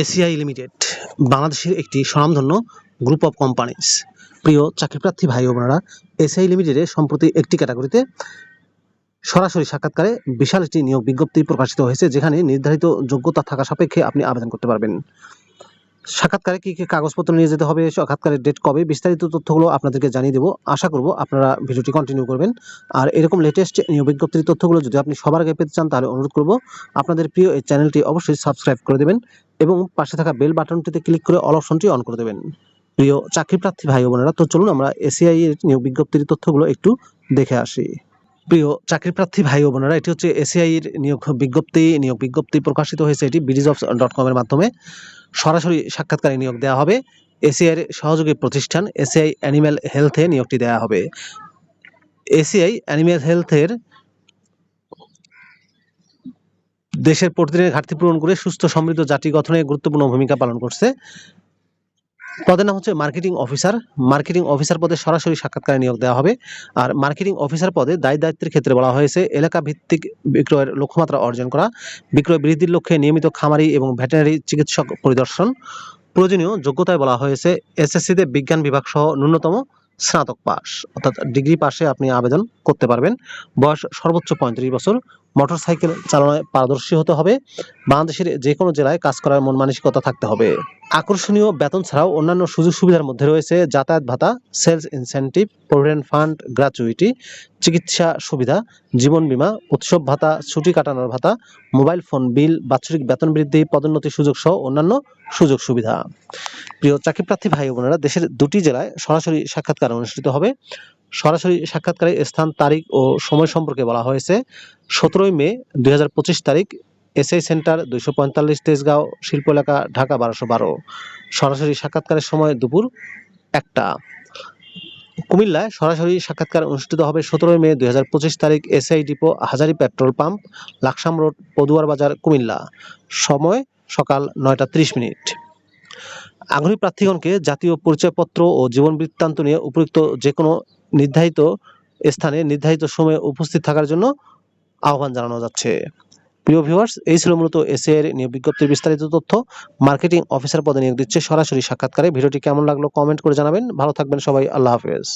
ACI limited, বাংলাদেশের একটি স্বনামধন্য গ্রুপ অফ কোম্পানিজ প্রিয় চাকরিপ্রার্থী ভাই ও বোনেরা, এসিআই লিমিটেডে সম্প্রতি একটি ক্যাটাগরিতে সরাসরি সাক্ষাৎকারে বিশাল একটি নিয়োগ বিজ্ঞপ্তি প্রকাশিত হয়েছে, যেখানে নির্ধারিত যোগ্যতা থাকা সাপেক্ষে আপনি আবেদন করতে পারবেন। সাক্ষাৎকারে কি কি কাগজপত্র নিয়ে যেতে হবে, সাক্ষাৎকারের ডেট কবে, বিস্তারিত তথ্যগুলো আপনাদেরকে জানিয়ে দেবো। আশা করব আপনারা ভিডিওটি কন্টিনিউ করবেন। আর এরকম লেটেস্ট নিয়োগ বিজ্ঞপ্তির তথ্যগুলো যদি আপনি সবার আগে পেতে চান, তাহলে অনুরোধ করব আপনাদের প্রিয় এই চ্যানেলটি অবশ্যই সাবস্ক্রাইব করে দেবেন। এবং পাশে থাকা বেল বাটনটিতে ক্লিক করে অল অপশনটি অন করে দেবেন। প্রিয় চাকরি প্রার্থী ভাই বোনেরা, তো চলুন আমরা এসিআই এর নিয়োগ বিজ্ঞপ্তির তথ্যগুলো একটু দেখে আসি। প্রিয় চাকরি প্রার্থী ভাই বোনেরা, এটি হচ্ছে এসিআই এর নিয়োগ বিজ্ঞপ্তি। নিয়োগ বিজ্ঞপ্তি প্রকাশিত হয়েছে এটি বিডিজ অফ ডট কমের মাধ্যমে। সরাসরি সাক্ষাৎকারে নিয়োগ দেওয়া হবে। এসিআই এর সহযোগী প্রতিষ্ঠান এসিআই অ্যানিম্যাল হেলথে নিয়োগটি দেওয়া হবে। এসিআই অ্যানিম্যাল হেলথের দেশের প্রতিদিনের ঘাটতি পূরণ করে সুস্থ সমৃদ্ধ জাতি গঠনে গুরুত্বপূর্ণ ভূমিকা পালন করছে। পদের নাম হচ্ছে মার্কেটিং অফিসার। মার্কেটিং অফিসার পদে সরাসরি সাক্ষাৎকারে নিয়োগ দেওয়া হবে। আর মার্কেটিং অফিসার পদে দায় দায়িত্বের ক্ষেত্রে বলা হয়েছে এলাকা ভিত্তিক বিক্রয়ের লক্ষ্যমাত্রা অর্জন করা, বিক্রয় বৃদ্ধির লক্ষ্যে নিয়মিত খামারি এবং ভেটেরিনারি চিকিৎসক পরিদর্শন, প্রয়োজনীয় যোগ্যতায় বলা হয়েছে এসএসসিতে বিজ্ঞান বিভাগ সহ ন্যূনতম স্নাতক পাস অর্থাৎ ডিগ্রি পাশে আপনি আবেদন করতে পারবেন। বয়স সর্বোচ্চ পঁয়ত্রিশ বছর। মোটরসাইকেল চালনায় পারদর্শী হতে হবে। বাংলাদেশের যে কোনো জেলায় কাজ করার মন মানসিকতা থাকতে হবে। আকর্ষণীয় বেতন ছাড়াও অন্যান্য সুযোগ সুবিধার মধ্যে রয়েছে যাতায়াত ভাতা, sales incentive, provident fund, gratuity, চিকিৎসা সুবিধা, জীবন বীমা, উৎসব ভাতা, ছুটি কাটানোর ভাতা, মোবাইল ফোন বিল, বাৎসরিক বেতন বৃদ্ধি, পদোন্নতি সুযোগ সহ অন্যান্য সুযোগ সুবিধা। প্রিয় চাকরিপ্রার্থী ভাই ও বোনেরা, দেশের দুটি জেলায় সরাসরি সাক্ষাৎকার অনুষ্ঠিত হবে। সরাসরি সাক্ষাৎকারে স্থান, তারিখ ও সময় সম্পর্কে বলা হয়েছে। সতেরোই মে দুই হাজার পঁচিশ তারিখ, এসআই সেন্টার দুইশো পঁয়তাল্লিশ তেজগাঁও, শিল্প এলাকা, ঢাকা বারোশো বারো। সরাসরি সাক্ষাৎকারের সময় দুপুর একটা। কুমিল্লায় সরাসরি সাক্ষাৎকার অনুষ্ঠিত হবে সতেরোই মে দুই হাজার পঁচিশ তারিখ, SI depot, Hazari petrol pump, Laksam road, পদুয়ার বাজার, কুমিল্লা। সময় সকাল নয়টা ত্রিশ মিনিট। আগ্রহী প্রার্থীগণকে জাতীয় পরিচয়পত্র ও জীবন বৃত্তান্ত নিয়ে উপযুক্ত যে কোনো নির্ধারিত স্থানে নির্ধারিত সময়ে উপস্থিত থাকার জন্য আহ্বান জানানো যাচ্ছে। প্রিয় ভিউয়ার্স এই ছিল মূলত এসএ এর নিয়োগ বিজ্ঞপ্তির বিস্তারিত তথ্য। মার্কেটিং অফিসার পদে নিয়োগ দিচ্ছে সরাসরি সাক্ষাৎকারে। ভিডিওটি কেমন লাগল কমেন্ট করে জানাবেন। ভালো থাকবেন সবাই। আল্লাহ হাফেজ।